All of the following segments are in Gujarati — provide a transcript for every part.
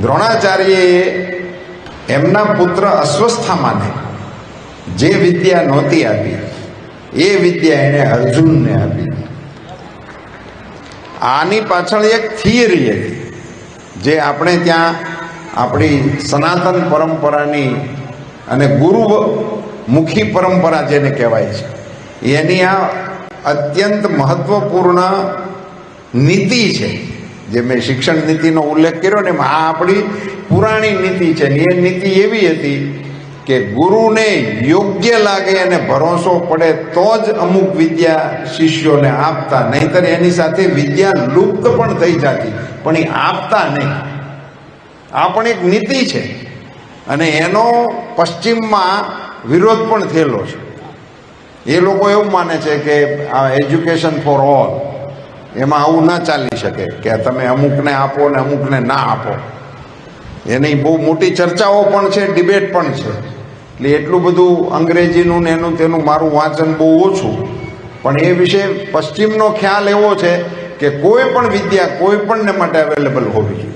દ્રોણાચાર્યએ એમના પુત્ર અસ્વસ્થામાંને જે વિદ્યા નહોતી આપી, એ વિદ્યા એણે અર્જુનને આપી. આની પાછળ એક થિયરી હતી, જે આપણે ત્યાં આપણી સનાતન પરંપરાની અને ગુરુ મુખી પરંપરા જેને કહેવાય છે, એની આ અત્યંત મહત્વપૂર્ણ નીતિ છે. જે મેં શિક્ષણ નીતિનો ઉલ્લેખ કર્યો ને આ આપણી પુરાણી નીતિ છે ને એ નીતિ એવી હતી કે ગુરુને યોગ્ય લાગે અને ભરોસો પડે તો જ અમુક વિદ્યા શિષ્યોને આપતા. નહીતર એની સાથે વિદ્યા લુપ્ત પણ થઈ જતી. પણ એ આપતા નહીં. આ પણ એક નીતિ છે. અને એનો પશ્ચિમમાં વિરોધ પણ થયેલો છે. એ લોકો એવું માને છે કે આ એજ્યુકેશન ફોર ઓલ એમાં આવું ના ચાલી શકે કે તમે અમુકને આપો ને અમુકને ના આપો. એની બહુ મોટી ચર્ચાઓ પણ છે, ડિબેટ પણ છે. એટલે એટલું બધું અંગ્રેજીનું ને એનું તેનું મારું વાંચન બહુ ઓછું. પણ એ વિશે પશ્ચિમનો ખ્યાલ એવો છે કે કોઈ પણ વિદ્યા કોઈ પણને માટે અવેલેબલ હોવી જોઈએ.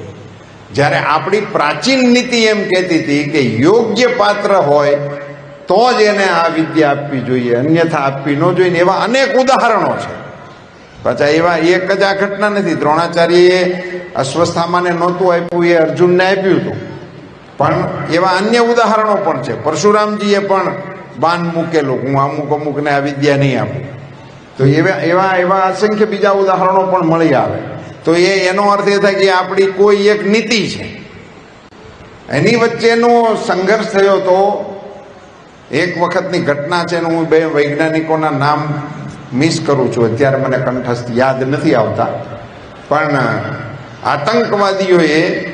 જ્યારે આપણી પ્રાચીન નીતિ એમ કહેતી હતી કે યોગ્ય પાત્ર હોય તો જ એને આ વિદ્યા આપવી જોઈએ, અન્યથા આપવી ન જોઈએ એવા અનેક ઉદાહરણો છે. પાછા એવા એક જ આ ઘટના નથી. દ્રોણાચાર્યએ અશ્વસ્થામાને નહોતું આપ્યું, એ અર્જુનને આપ્યું હતું. પણ એવા અન્ય ઉદાહરણો પણ છે. પરશુરામજીએ પણ બાન મૂકેલું. હું અમુક અમુકને આ વિદ્યા નહીં આપું. તો એવા એવા એવા અસંખ્ય બીજા ઉદાહરણો પણ મળી આવે. તો એ, એનો અર્થ એ થાય કે આપણી કોઈ એક નીતિ છે. એની વચ્ચેનો સંઘર્ષ થયો તો એક વખતની ઘટના છે હું બે વૈજ્ઞાનિકોના નામ મિસ કરું છું. અત્યારે મને કંઠસ્થ યાદ નથી આવતા. પણ આતંકવાદીઓએ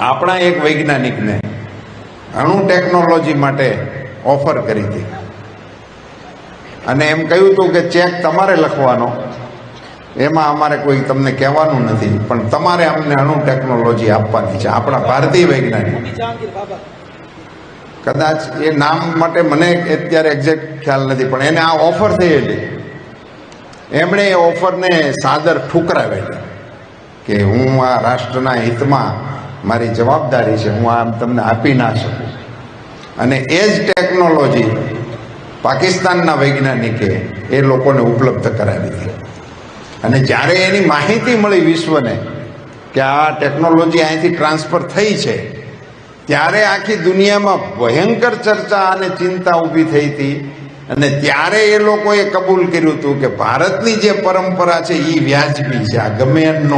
આપણા એક વૈજ્ઞાનિકને અણુ ટેકનોલોજી માટે ઓફર કરી હતી. અને એમ કહ્યું હતું કે ચેક તમારે લખવાનો. એમાં અમારે કોઈ તમને કહેવાનું નથી. પણ તમારે અમને અણુ ટેકનોલોજી આપવાની છે. આપણા ભારતીય વૈજ્ઞાનિક. કદાચ એ નામ માટે મને અત્યારે એક્ઝેક્ટ ખ્યાલ નથી, પણ એને આ ઓફર થયેલી એમણે એ ઓફરને સાદર ઠુકરાવેલી કે હું આ રાષ્ટ્રના હિતમાં મારી જવાબદારી છે, હું આમ તમને આપી ના શકું. અને એ જ ટેકનોલોજી પાકિસ્તાનના વૈજ્ઞાનિકે એ લોકોને ઉપલબ્ધ કરાવી હતી અને જ્યારે એની માહિતી મળી વિશ્વને કે આ ટેકનોલોજી અહીંથી ટ્રાન્સફર થઈ છે ત્યારે આખી દુનિયામાં ભયંકર ચર્ચા અને ચિંતા ઊભી થઈ હતી. અને ત્યારે એ લોકોએ કબૂલ કર્યું હતું કે ભારતની જે પરંપરા છે એ વ્યાજબી છે, આ ગમે એમ ન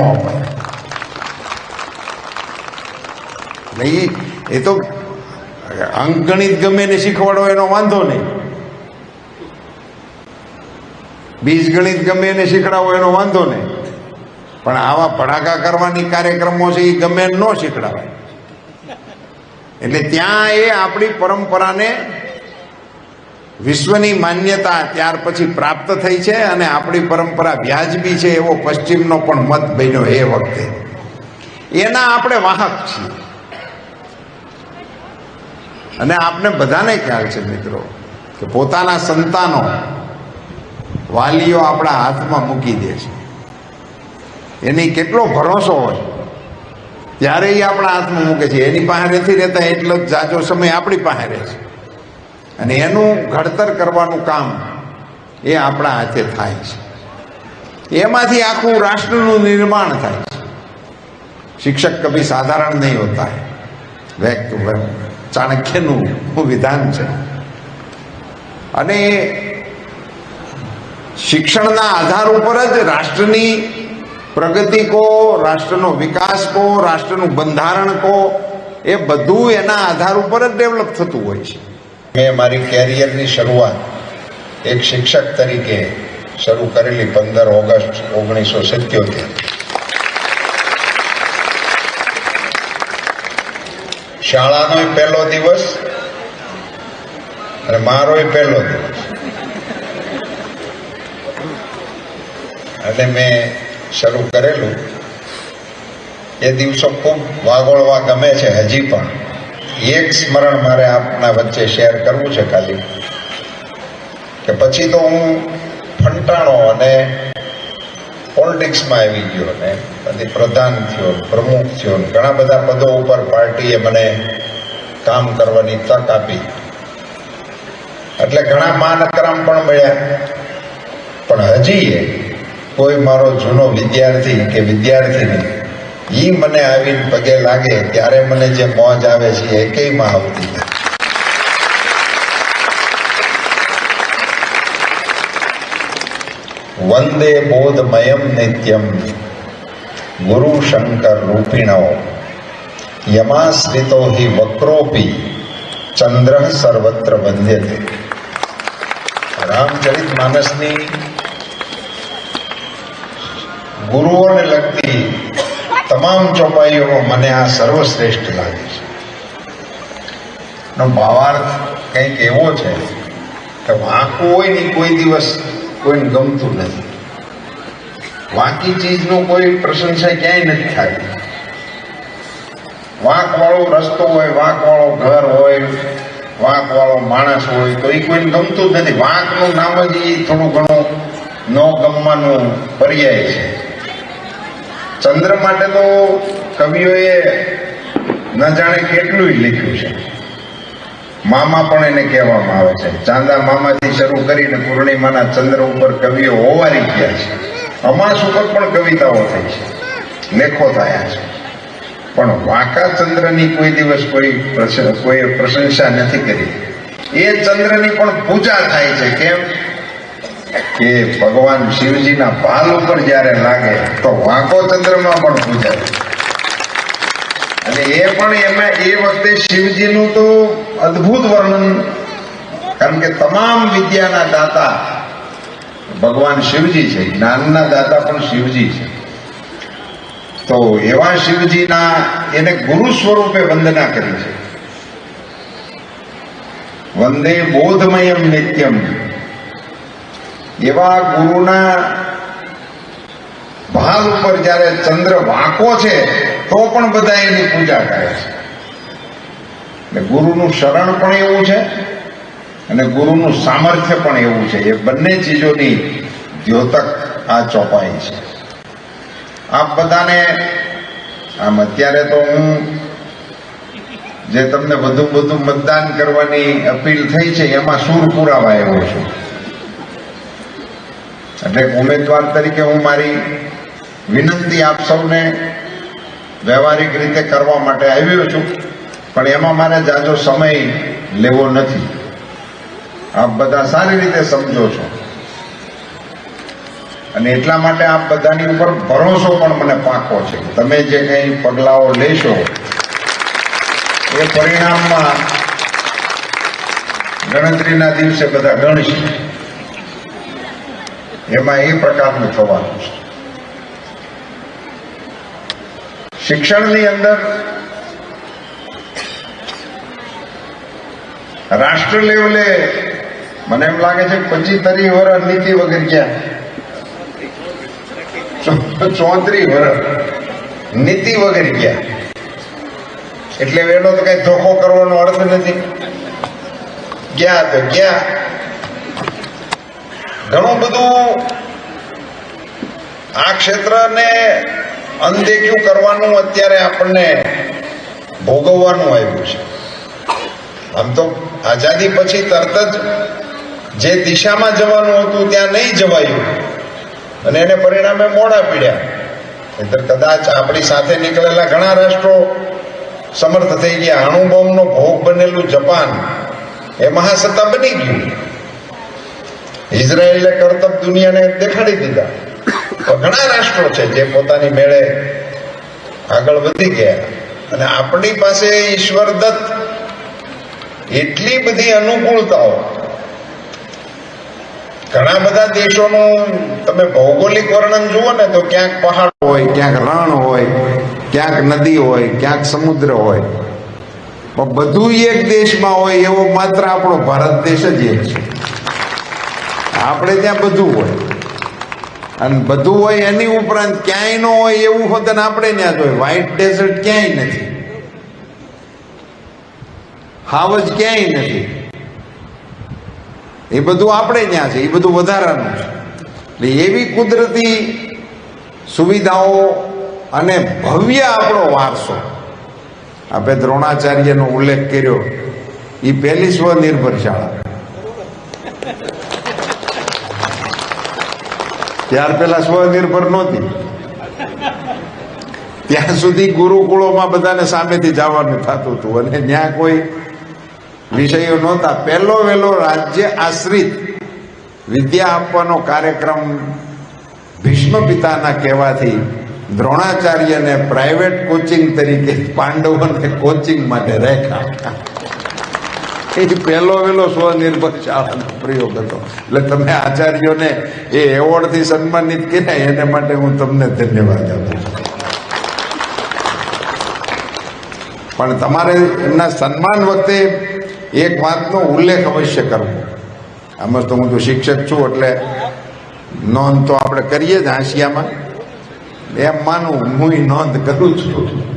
એટલે એ તો અંકગણિત ગમે ને શીખવાડો એનો વાંધો નહીં. બીજગણિત ગમે એને શીખડાવો એનો વાંધો નહીં. પણ આવા ભડાકા કરવાની કાર્યક્રમો છે એ ગમે ન શીખડાવાય. એટલે ત્યાં એ આપણી પરંપરાને વિશ્વની માન્યતા ત્યાર પછી પ્રાપ્ત થઈ છે અને આપણી પરંપરા વ્યાજબી છે એવો પશ્ચિમનો પણ મત બન્યો એ વખતે. એના આપણે વાહક છીએ. અને આપને બધાને ખ્યાલ છે મિત્રો કે પોતાના સંતાનો વાલીઓ આપણા હાથમાં મૂકી દે છે. એની કેટલો ભરોસો હોય. ત્યારે એ આપણા હાથમાં મૂકે છે. એની પાસે નથી રહેતા એટલો જ જાજો સમય આપણી પાસે રહે છે. અને એનું ઘડતર કરવાનું કામ એ આપણા હાથે થાય છે. એમાંથી આખું રાષ્ટ્રનું નિર્માણ થાય છે. શિક્ષક કભી સાધારણ નહીં હોતા. ચાણક્યનું વિધાન છે. અને શિક્ષણના આધાર ઉપર જ રાષ્ટ્રની પ્રગતિ કો, રાષ્ટ્રનો વિકાસ કો, રાષ્ટ્રનું બંધારણ કો, એ બધું એના આધાર ઉપર જ ડેવલપ થતું હોય છે. મેં મારી કેરિયરની શરૂઆત એક શિક્ષક તરીકે શરૂ કરેલી પંદર ઓગસ્ટ ઓગણીસો સિત્યોતેર. શાળાનોય પહેલો દિવસ અને મારોય પહેલો દિવસ. એટલે મેં શરૂ કરેલું. એ દિવસો ખૂબ વાગોળવા ગમે છે હજી પણ. એક સ્મરણ મારે આપના વચ્ચે શેર કરવું છે ખાલી. કે પછી તો હું ફંટાણો અને પોલિટિક્સમાં આવી ગયો ને પછી પ્રધાન થયો, પ્રમુખ થયો. ઘણા બધા પદો ઉપર પાર્ટીએ મને કામ કરવાની તક આપી. એટલે ઘણા માન અકરામ પણ મળ્યા. પણ હજી એ કોઈ મારો જૂનો વિદ્યાર્થી કે વિદ્યાર્થીની ઈ મને આવીને પગે લાગે ત્યારે મને જે મોજ આવે છે એ એકેયમાં આવતી નથી વંદે બોધમયમ નિત્યમ. ગુરુ શંકર રૂપિણો. યમાશ્રિતો હિ વક્રોપી. ચંદ્ર સર્વત્ર વંદ્યતે. રામચરિત માનસની ગુરુઓને લગતી તમામ ચોપાઈઓમાં મને આ સર્વશ્રેષ્ઠ લાગે છે. નો ભાવાર્થ કંઈક એવો છે કે વાંકું હોય ને કોઈ દિવસ કોઈને ગમતું નથી. વાંકી ચીજનો કોઈ પ્રશંસા ક્યાંય નથી થતી વાંકવાળો રસ્તો હોય, વાંકવાળો ઘર હોય, વાંકવાળો માણસ હોય, તો એ કોઈને ગમતું જ નથી. વાંકનું નામ જ એ થોડું ઘણું ન ગમવાનું પર્યાય છે. ચંદ્ર માટે તો કવિઓએ ન જાણે કેટલું લખ્યું છે. મામા પણ એને કહેવામાં આવે છે. ચાંદા મામાથી શરૂ કરીને પૂર્ણિમાના ચંદ્ર ઉપર કવિઓ હોવારી ગયા છે. અમાસ ઉપર પણ કવિતાઓ થઈ છે. લેખો થયા છે. પણ વાંકા ચંદ્રની કોઈ દિવસ કોઈ કોઈ પ્રશંસા નથી કરી. એ ચંદ્રની પણ પૂજા થાય છે. કેમ? કે ભગવાન શિવજીના ભાલ ઉપર જ્યારે લાગે તો વાંકો ચંદ્રમાં પણ પૂજા અને એ પણ એમાં એ વખતે શિવજીનું તો અદ્ભુત વર્ણન. કારણ કે તમામ વિદ્યાના દાતા ભગવાન શિવજી છે, જ્ઞાનના દાતા પણ શિવજી છે. તો એવા શિવજીના એને ગુરુ સ્વરૂપે વંદના કરી છે. વંદે બોધમયમ નિત્યમ. એવા ગુરુના ભાગ ઉપર જ્યારે ચંદ્ર વાંકો છે, તો પણ બધા એની પૂજા કરે છે. એટલે ગુરુનું શરણ પણ એવું છે અને ગુરુનું સામર્થ્ય પણ એવું છે. એ બંને ચીજોની દ્યોતક આ ચોપાઈ છે. આપ બધાને આમ અત્યારે તો હું જે તમને વધુ વધુ મતદાન કરવાની અપીલ થઈ છે, એમાં સૂર પુરાવા એવો છું. એટલે ઉમેદવાર તરીકે હું મારી વિનંતી આપ સૌને વ્યવહારિક રીતે કરવા માટે આવ્યો છું, પણ એમાં મારે જાજો સમય લેવો નથી. આપ બધા સારી રીતે સમજો છો. અને એટલા માટે આપ બધાની ઉપર ભરોસો પણ મને પાકો છે. તમે જે કંઈ પગલાઓ લેશો, એ પરિણામમાં ગણતરીના દિવસે બધા ગણશે. એમાં એ પ્રકારનું થવાનું છે. શિક્ષણની અંદર રાષ્ટ્ર લેવલે, મને એમ લાગે છે પચીસ તરી વર્ષ નીતિ વગર ગયા ચોત્રીસ વર્ષ નીતિ વગર ગયા એટલે એનો તો કઈ ધોખો કરવાનો અર્થ નથી. ગયા તો ગયા ઘણું બધું આ ક્ષેત્રને અનદેખ્યું કરવાનું અત્યારે આપણને ભોગવવાનું આવ્યું છે. આમ તો આઝાદી પછી તરત જ જે દિશામાં જવાનું હતું ત્યાં નહીં જવાયું અને એને પરિણામે મોડા પીડ્યા. નહીંતર કદાચ આપણી સાથે નીકળેલા ઘણા રાષ્ટ્રો સમર્થ થઈ ગયા. અણુબોમ્બનો ભોગ બનેલું જપાન એ મહાસત્તા બની ગયું. ઇઝરાયેલે કરતબ દુનિયાને દેખાડી દીધા. ઘણા રાષ્ટ્રો છે જે પોતાની મેળે આગળ વધી ગયા. અને આપણી પાસે ઈશ્વર દત્ત. એટલી બધી અનુકૂળતાઓ. ઘણા બધા દેશોનું તમે ભૌગોલિક વર્ણન જુઓ ને તો ક્યાંક પહાડ હોય, ક્યાંક રણ હોય, ક્યાંક નદી હોય, ક્યાંક સમુદ્ર હોય. પણ બધું એક દેશમાં હોય એવો માત્ર આપણો ભારત દેશ જ એક છે. આપણે ત્યાં બધું હોય. અને બધું હોય એની ઉપરાંત ક્યાંય ન હોય એવું હોત ને આપણે ત્યાં જોઈએ વ્હાઇટ ડેઝર્ટ ક્યાંય નથી. હાવજ ક્યાંય નથી. એ બધું આપણે ત્યાં છે. એ બધું વધારાનું છે. એટલે એવી કુદરતી સુવિધાઓ અને ભવ્ય આપણો વારસો. આપણે દ્રોણાચાર્યનો ઉલ્લેખ કર્યો. એ પહેલી સ્વનિર્ભર શાળા. ત્યાર પહેલા સ્વનિર્ભર નહોતી. ત્યાં સુધી ગુરુકુળોમાં બધાને સામેથી જવાનું થતું હતું. અને ત્યાં કોઈ વિષયો નહોતા. પહેલો વહેલો રાજ્ય આશ્રિત વિદ્યા આપવાનો કાર્યક્રમ ભીષ્મ પિતાના કહેવાથી દ્રોણાચાર્યને પ્રાઇવેટ કોચિંગ તરીકે પાંડવોને કોચિંગ માટે રાખ્યા. એ પહેલો વહેલો સ્વનિર્ભર શાળાનો પ્રયોગ હતો. એટલે તમે આચાર્યોને એ એવોર્ડથી સન્માનિત કર્યા, એને માટે હું તમને ધન્યવાદ આપું પણ તમારે એમના સન્માન વખતે એક વાતનો ઉલ્લેખ અવશ્ય કરવો. આમાં તો હું તો શિક્ષક છું, એટલે નોંધ તો આપણે કરીએ જ હાંસિયામાં. એમ માનું, હું નોંધ કરું છું.